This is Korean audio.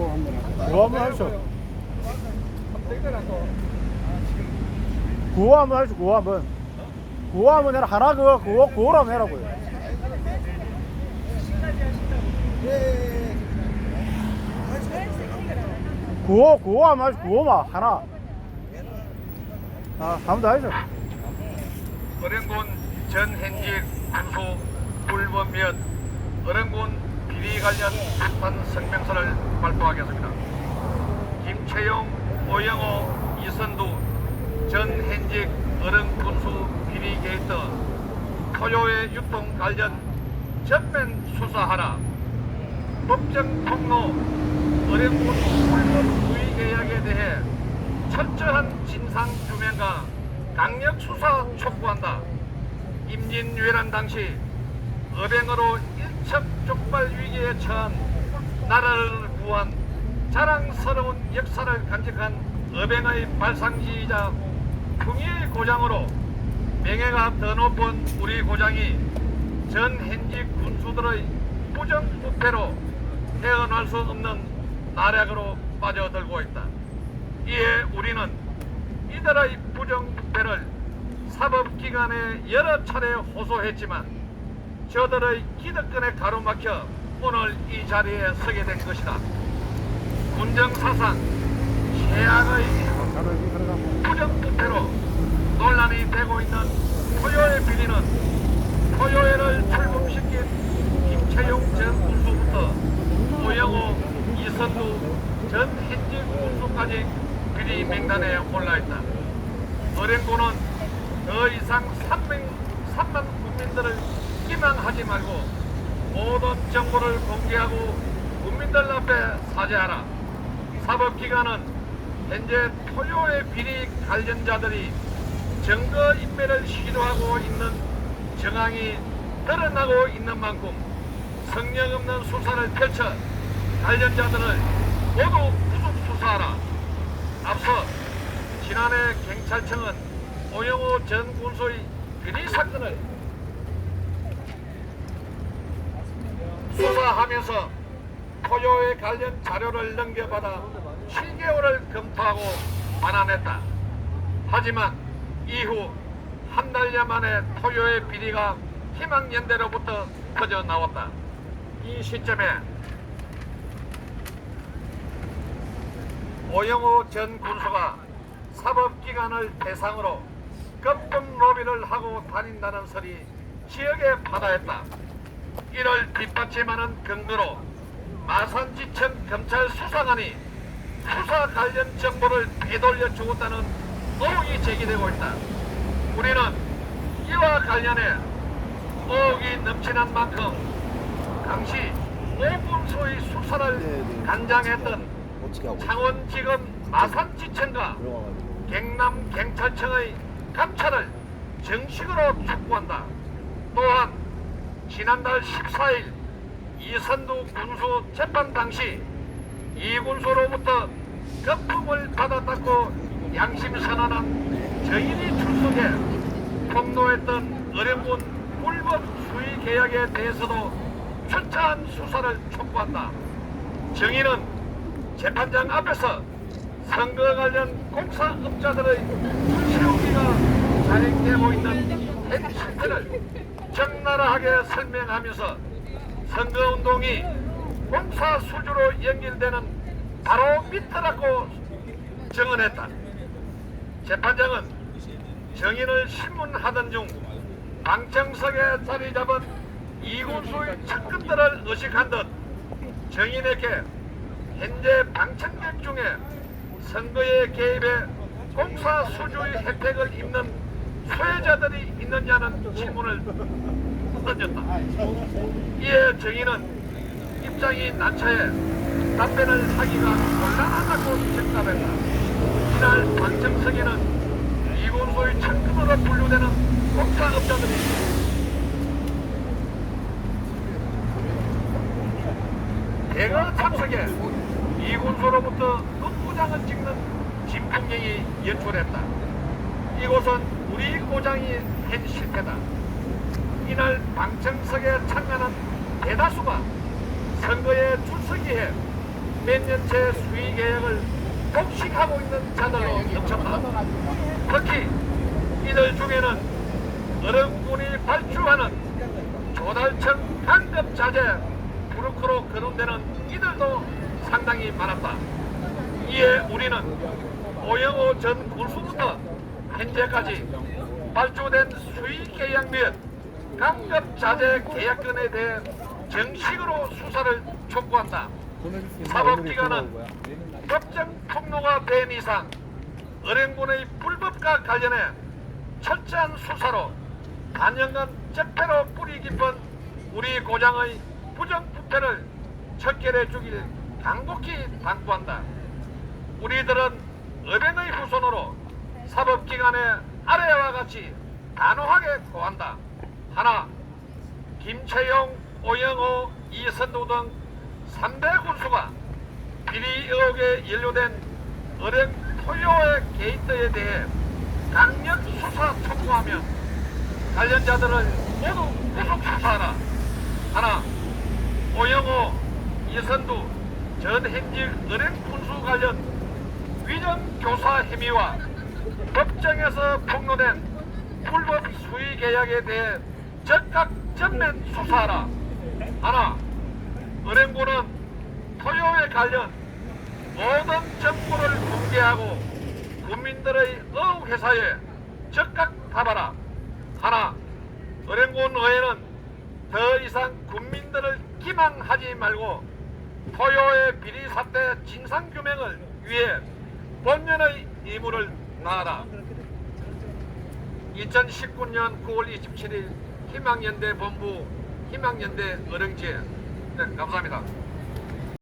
구호 한번. 구호 한번 하시죠. 구호 한번 하시죠. 구호 한번. 구호 한번 해라. 하나 그거 구호 한번 해라고요. 구호 구호 한번 하시죠. 구호만 하나. 아, 한번 더 하시죠. 어령군 전현직 불법 및 어령군 비리 관련 비판 성명서를 발표하겠습니다. 김채용, 오영호, 이선두 전 현직 어령 군수 비리 게이트 토요의 유통 관련 전면 수사하라. 법정 통로 어령군 불법 부의 계약에 대해 철저한 진상 규명과 강력 수사 촉구한다. 임진왜란 당시 어병으로 일첩 족발 위기에 처한 나라를 구한 자랑스러운 역사를 간직한 어병의 발상지이자 풍의의 고장으로 명예가 더 높은 우리 고장이 전 현직 군수들의 부정부패로 헤어날 수 없는 나락으로 빠져들고 있다. 이에 우리는 이들의 부정부패를 사법기관에 여러 차례 호소했지만 저들의 기득권에 가로막혀 오늘 이 자리에 서게 된 것이다. 군정사상 최악의 부정부패로 논란이 되고 있는 토요의 비리는 토요회를 출범시킨 김채용 전 군수부터 오영호, 이선두 전 현직 군수까지 비리 명단에 올라있다. 어ren고는 더 이상 3명, 3만 국민들을 기망하지 말고 모든 정보를 공개하고 국민들 앞에 사죄하라. 사법기관은 현재 토요의 비리 관련자들이 증거 인멸을 시도하고 있는 정황이 드러나고 있는 만큼 성령 없는 수사를 펼쳐 관련자들을 모두 구속 수사하라. 앞서 지난해 경찰청은 오영호 전 군수의 비리 사건을 수사하면서 토요에 관련 자료를 넘겨받아 7개월을 검토하고 반환했다. 하지만 이후 한 달여 만에 토요의 비리가 희망연대로부터 터져 나왔다. 이 시점에 오영호 전 군수가 사법기관을 대상으로 급등 로비를 하고 다닌다는 설이 지역에 받아했다. 이를 뒷받침하는 근거로 마산지청 검찰 수사관이 수사 관련 정보를 되돌려 주었다는 의혹이 제기되고 있다. 우리는 이와 관련해 의혹이 넘치는 만큼 당시 5분소의 수사를 간장했던 창원지검 마산지청과 경남 경찰청의 감찰을 정식으로 촉구한다. 또한 지난달 14일 이선두 군수 재판 당시 이 군수로부터 거품을 받았다고 양심 선언한 저인이 출석해 폭로했던 어려운 불법 수의 계약에 대해서도 철저한 수사를 촉구한다. 정의는 재판장 앞에서 선거 관련 공사업자들의 세우기가 자행되고 있는 현 실태를 적나라하게 설명하면서 선거운동이 공사 수주로 연결되는 바로 밑이라고 증언했다. 재판장은 정인을 신문하던 중 방청석에 자리 잡은 이군수의 측근들을 의식한 듯 정인에게 현재 방청객 중에 선거에 개입해 공사 수주의 혜택을 입는 소외자들이 있느냐는 질문을 던졌다. 이에 정의는 입장이 난처해 답변을 하기가 곤란하다고 즉답했다. 이날 방청석에는 이군소의 측근으로 분류되는 공사업자들이 대거 참석해 이군소로부터 눈부장을 찍는 진풍경이 연출했다. 이곳은 우리 고장이 한 실패다. 이날 방청석에 참가한 대다수가 선거에 출석위해 몇 년째 수의 계약을 독식하고 있는 자들로 넘쳤다. 특히 이들 중에는 어른군이 발주하는 조달청 간급 자재 브로커로 거론되는 이들도 상당히 많았다. 이에 우리는 오영호 전 군수부터 현재까지 발주된 수의 계약 및 간급 자재 계약건에 대해 정식으로 수사를 촉구한다. 사법기관은 법정 폭로가 된 이상 은행군의 불법과 관련해 철저한 수사로 단연간 적폐로 뿌리 깊은 우리 고장의 부정부패를 척결해 주길 간곡히 당부한다. 우리들은 은행의 후손으로 사법기관의 아래와 같이 단호하게 고한다. 하나, 김채용, 오영호, 이선도 등 3대 군수가 비리 의혹에 연루된 은행 토요의 게이트에 대해 강력 수사 촉구하며 관련자들을 모두 구속 수사하라. 하나, 오영호, 이선두 전 현직 은행 군수 관련 위정 교사 혐의와 법정에서 폭로된 불법 수의 계약에 대해 즉각 전면 수사하라. 하나, 은행부는 토요에 관련 모든 정보를 공개하고 국민들의 어우 회사에 즉각 답하라. 하나, 은행군 의회는 더 이상 국민들을 기망하지 말고 토요의 비리 사태 진상 규명을 위해 본연의 임무를 다하라. 2019년 9월 27일 희망연대 본부 희망연대 어령지에 네, 감사합니다.